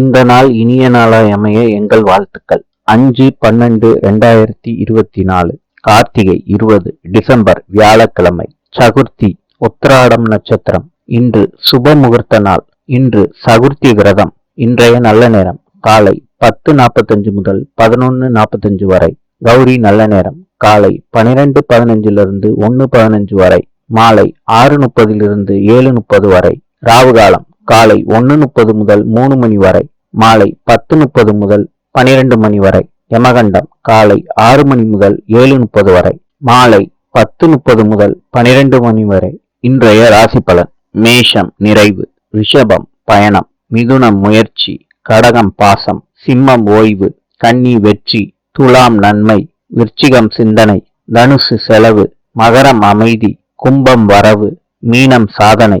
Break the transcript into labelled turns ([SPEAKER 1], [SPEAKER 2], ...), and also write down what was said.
[SPEAKER 1] இந்த நாள் இனிய நாளாய் அமைய எங்கள் வாழ்த்துக்கள். அஞ்சு பன்னெண்டு ரெண்டாயிரத்தி இருபத்தி நாலு கார்த்திகை இருபது டிசம்பர் வியாழக்கிழமை சகுர்த்தி உத்திராடம் நட்சத்திரம். இன்று சுப முகூர்த்த நாள். இன்று சகுர்த்தி விரதம். இன்றைய நல்ல நேரம். காலை பத்து நாற்பத்தஞ்சு முதல் பதினொன்னு நாற்பத்தஞ்சு வரை. கௌரி நல்ல நேரம். காலை பனிரெண்டு பதினஞ்சிலிருந்து ஒன்னு பதினஞ்சு வரை. மாலை ஆறு முப்பதிலிருந்து ஏழு முப்பது வரை. ராவுகாலம். காலை ஒன்னு முப்பது முதல் மூணு மணி வரை மாலை பத்து முப்பது முதல் பனிரெண்டு மணி வரை யமகண்டம் காலை ஆறு மணி முதல் ஏழு முப்பது வரை மாலை பத்து முப்பது முதல் பனிரெண்டு மணி வரை. இன்றைய ராசி பலன் மேஷம் நிறைவு ரிஷபம் பயணம் மிதுனம் முயற்சி கடகம் பாசம் சிம்மம் ஓய்வு கன்னி வெற்றி துலாம் நன்மை விருச்சிகம் சிந்தனை தனுசு செலவு மகரம் அமைதி கும்பம் வரவு மீனம் சாதனை